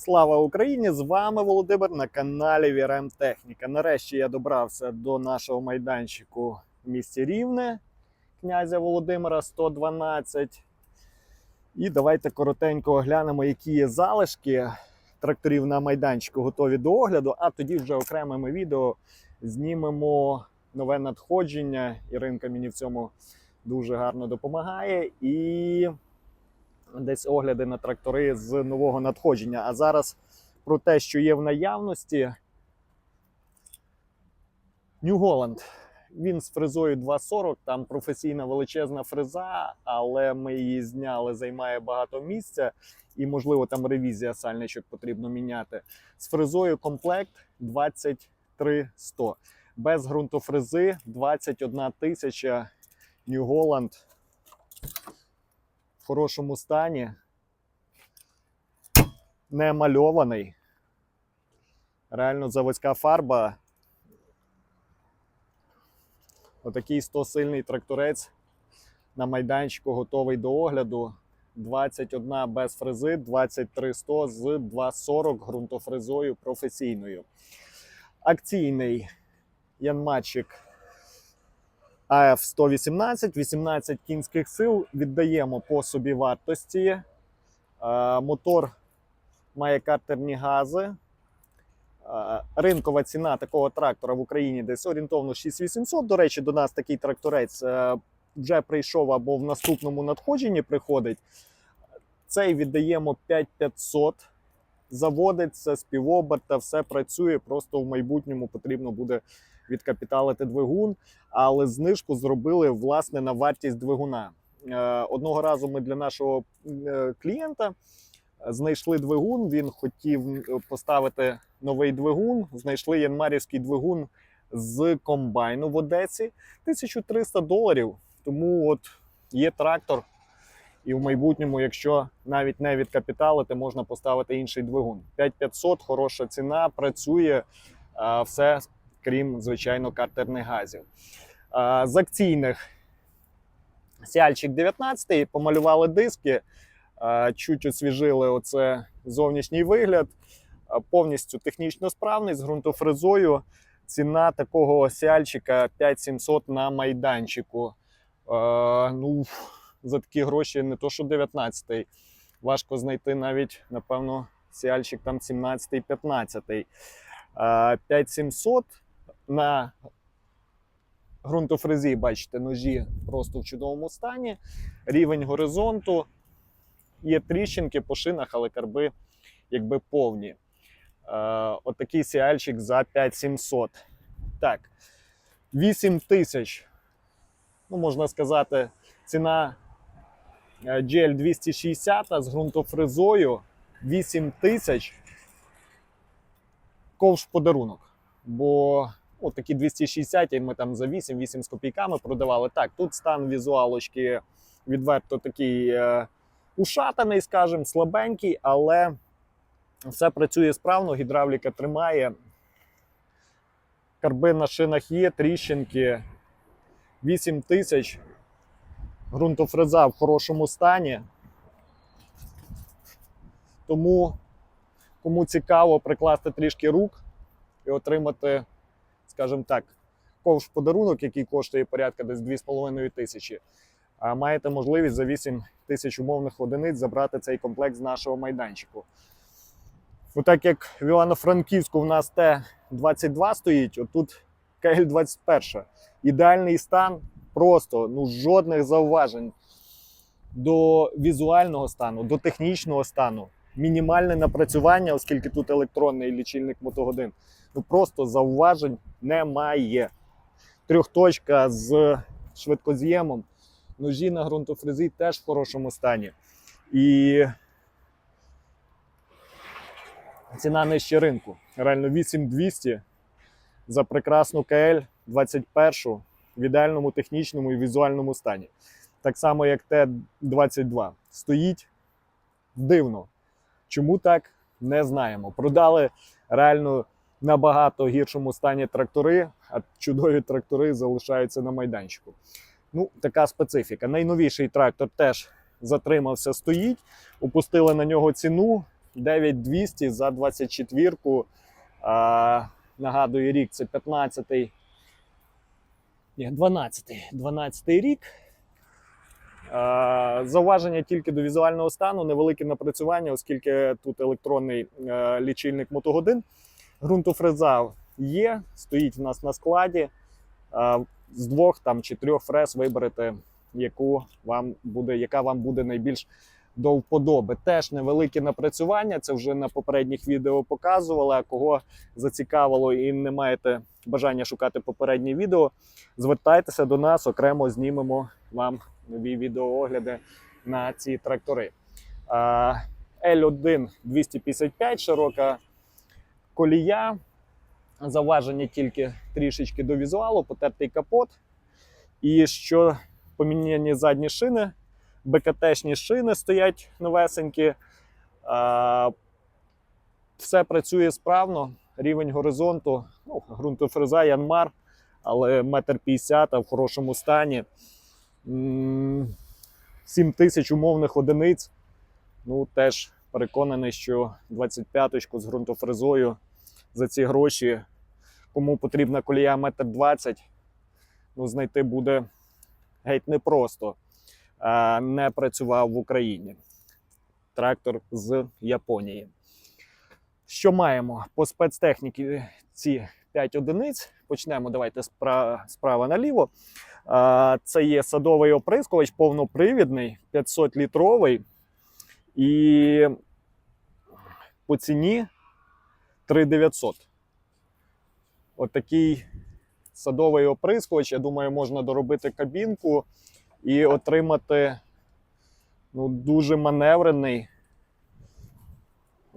Слава Україні! З вами Володимир на каналі VRM Техніка. Нарешті я добрався до нашого майданчику в місті Рівне князя Володимира 112. І давайте коротенько оглянемо, які є залишки тракторів на майданчику готові до огляду, а тоді вже окремими відео знімемо нове надходження. Іринка мені в цьому дуже гарно допомагає. І десь огляди на трактори з нового надходження. А зараз про те, що є в наявності. New Holland. Він з фрезою 2.40, там професійна величезна фреза, але ми її зняли, займає багато місця, і, можливо, там ревізія сальничок потрібно міняти. З фрезою комплект 23100. Без ґрунтофрези 21 тисяча New Holland хорошому стані. Не мальований. Реально заводська фарба. Отакий 100 сильний тракторець на майданчику готовий до огляду. 21 без фрези, 23 100 з 240 ґрунтофрезою професійною. Акційний янматчик АФ 118, 18 кінських сил віддаємо по собі вартості. Е, Мотор має картерні гази. Е, Ринкова ціна такого трактора в Україні десь орієнтовно 6800. До речі, до нас такий тракторець е, вже прийшов або в наступному надходженні приходить. Цей віддаємо 5500. Заводиться з півоберта, все працює. Просто в майбутньому потрібно буде відкапіталити двигун, але знижку зробили власне на вартість двигуна. Е, Одного разу ми для нашого е, клієнта знайшли двигун. Він хотів е, поставити новий двигун. Знайшли янмарівський двигун з комбайну в Одесі. 1300 доларів. Тому от є трактор. І в майбутньому, якщо навіть не відкапіталити, можна поставити інший двигун. 5500 хороша ціна, працює все, крім, звичайно, картерних газів. З акційних Сіальчик 19 помалювали диски, чуть освіжили оце зовнішній вигляд, повністю технічно справний з ґрунтофрезою. Ціна такого сіальчика 5700 на майданчику. Ну, за такі гроші не то, що 19-й. Важко знайти навіть, напевно, сіальчик там 17-й, 15-й. 5700 на ґрунтофрезі, бачите, ножі просто в чудовому стані. Рівень горизонту. Є тріщинки по шинах, але карби якби повні. Отакий сіальчик за 5700. Так, 8 тисяч. Ну, можна сказати, ціна GL 260 з ґрунтофрезою 8 тисяч ковш подарунок. Бо от такі 260 ми там за 8-8 з копійками продавали. Так, тут стан візуалочки відверто такий е, ушатаний, скажімо, слабенький, але все працює справно, гідравліка тримає. Карби на шинах є, тріщинки. 8 тисяч. Ґрунтофреза в хорошому стані. Тому, кому цікаво прикласти трішки рук і отримати, скажімо так, ковш подарунок, який коштує порядка десь 2,5 тисячі, а маєте можливість за 8 тисяч умовних одиниць забрати цей комплект з нашого майданчику. Отак як в Івано-Франківську в нас Т-22 стоїть, отут КЛ-21. Ідеальний стан, просто ну, жодних зауважень до візуального стану, до технічного стану. Мінімальне напрацювання, оскільки тут електронний лічильник мотогодин. Ну просто зауважень немає. Трьохточка з швидкоз'ємом. Ножі на ґрунтофрезі теж в хорошому стані. І ціна нижче ринку. Реально 8200 за прекрасну КЛ 21 в ідеальному технічному і візуальному стані. Так само, як Т-22. Стоїть дивно. Чому так? Не знаємо. Продали реально набагато гіршому стані трактори, а чудові трактори залишаються на майданчику. Ну, така специфіка. Найновіший трактор теж затримався, стоїть, опустили на нього ціну. 9200 за 24-ку. А, нагадую, рік це 15-й. Ні, 12-й. 12-й рік. Зауваження тільки до візуального стану, невелике напрацювання, оскільки тут електронний е, лічильник мотогодин. Ґрунтофреза є, стоїть в нас на складі. З двох там чи трьох фрез виберете, яку вам буде, яка вам буде найбільш до вподоби. Теж невелике напрацювання. Це вже на попередніх відео показували. А кого зацікавило і не маєте бажання шукати попередні відео, звертайтеся до нас, окремо знімемо вам нові відеоогляди на ці трактори. L1 255, широка колія. Заваження тільки трішечки до візуалу, потертий капот. І що поміняні задні шини, БКТшні шини стоять новесенькі. Все працює справно. Рівень горизонту, ну, ґрунтофреза Янмар, але метр п'ятдесят в хорошому стані. 7 тисяч умовних одиниць. Ну, теж переконаний, що 25-ку з ґрунтофрезою за ці гроші, кому потрібна колія метр двадцять, ну, знайти буде геть непросто. А, не працював в Україні. Трактор з Японії. Що маємо по спецтехніці ці 5 одиниць? Почнемо. Давайте спра- справа наліво. Це є садовий оприскувач, повнопривідний, 500 літровий. І по ціні 3900. Отакий садовий оприскувач. Я думаю, можна доробити кабінку і отримати ну, дуже маневрений.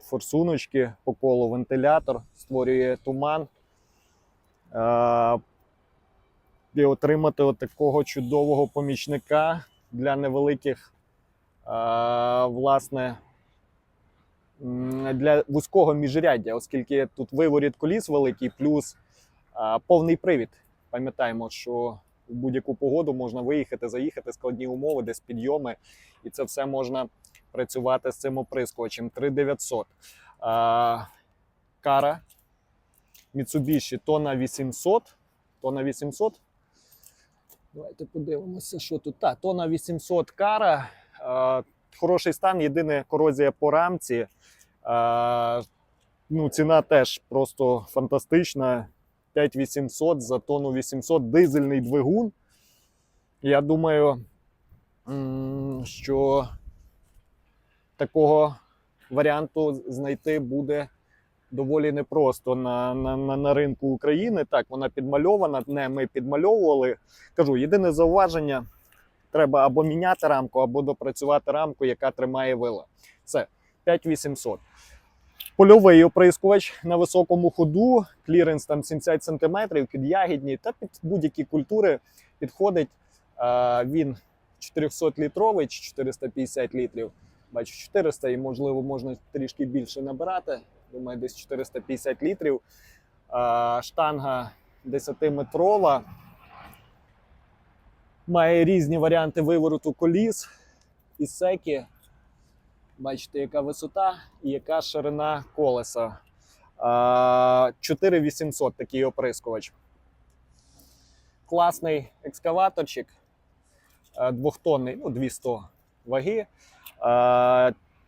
Форсуночки по колу, вентилятор створює туман. Е, і отримати от такого чудового помічника для невеликих, е, власне, для вузького міжряддя, оскільки тут виворіт коліс великий, плюс е, повний привід. Пам'ятаємо, що в будь-яку погоду можна виїхати, заїхати, складні умови, десь підйоми, і це все можна працювати з цим оприскувачем. 3900. А, кара Mitsubishi тона 800. Тона 800. Давайте подивимося, що тут. Так, тона 800 кара. А, хороший стан, єдине корозія по рамці. А, ну, ціна теж просто фантастична. 5800 за тонну 800 дизельний двигун. Я думаю, що такого варіанту знайти буде доволі непросто на, на, на, на ринку України. Так, вона підмальована, не ми підмальовували. Кажу, єдине зауваження: треба або міняти рамку, або допрацювати рамку, яка тримає вила. Все, 5800. Польовий оприскувач на високому ходу, кліренс там 70 см, під ягідні та під будь-які культури підходить. А, він 400-літровий чи 450 літрів. Бачу 400 і, можливо, можна трішки більше набирати. Думаю, десь 450 літрів. А, штанга 10-метрова. Має різні варіанти вивороту коліс і секи. Бачите, яка висота і яка ширина колеса. 4800 такий оприскувач. Класний екскаваторчик. Двохтонний, ну, 200 ваги.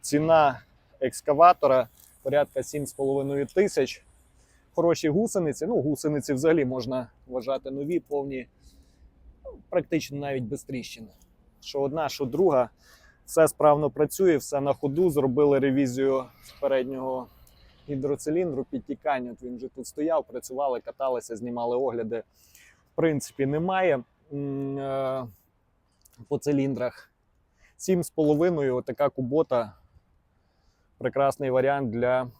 Ціна екскаватора порядка 7,5 тисяч. Хороші гусениці. Ну, гусениці взагалі можна вважати нові, повні, ну, практично навіть без тріщин. Що одна, що друга. Все справно працює, все на ходу. Зробили ревізію переднього гідроциліндру, підтікання. Він вже тут стояв, працювали, каталися, знімали огляди. В принципі, немає е, по циліндрах. 7,5 така кубота. Прекрасний варіант для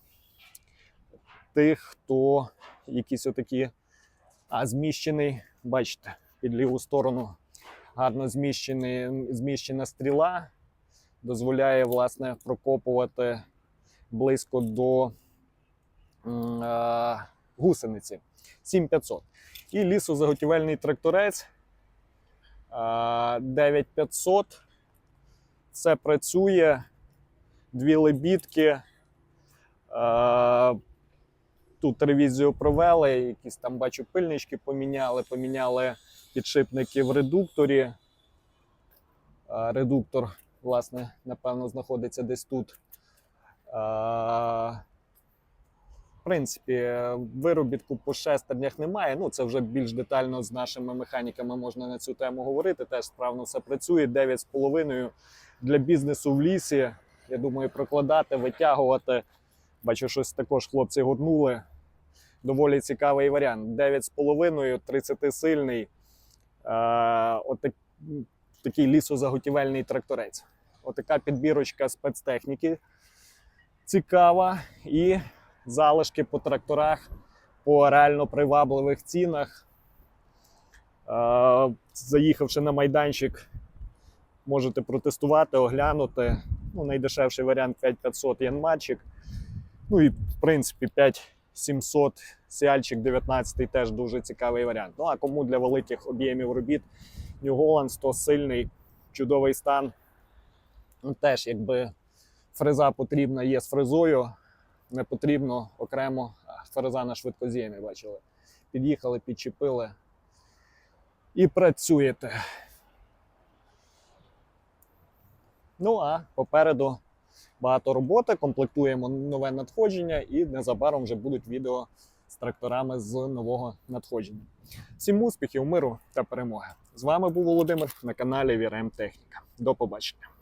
тих, хто якісь отакі. А зміщений, бачите, під ліву сторону гарно зміщена стріла дозволяє власне прокопувати близько до е, гусениці 7500. І лісозаготівельний тракторець е, 9500. Це працює. Дві лебідки, Е, Тут ревізію провели, якісь там бачу пильнички поміняли, поміняли підшипники в редукторі. Е, Редуктор, власне, напевно, знаходиться десь тут. Е, В принципі, виробітку по шестернях немає. Ну, це вже більш детально з нашими механіками можна на цю тему говорити. Теж справно все працює. 9,5 для бізнесу в лісі. Я думаю, прокладати, витягувати. Бачу, щось також хлопці годнули. Доволі цікавий варіант. 9,5, 30 сильний. Е, отак, такий лісозаготівельний тракторець. Отака підбірочка спецтехніки цікава. І залишки по тракторах по реально привабливих цінах. Е, заїхавши на майданчик, можете протестувати, оглянути. Ну, найдешевший варіант 5500 янматчик. Ну і в принципі 5700 Сіальчик 19 теж дуже цікавий варіант. Ну а кому для великих об'ємів робіт New Holland 100 сильний, чудовий стан. Ну, теж якби фреза потрібна є з фрезою, не потрібно окремо фреза на швидкоз'ємі, бачили. Під'їхали, підчепили і працюєте. Ну а попереду багато роботи, комплектуємо нове надходження, і незабаром вже будуть відео з тракторами з нового надходження. Всім успіхів, миру та перемоги! З вами був Володимир на каналі Віраєм Техніка. До побачення.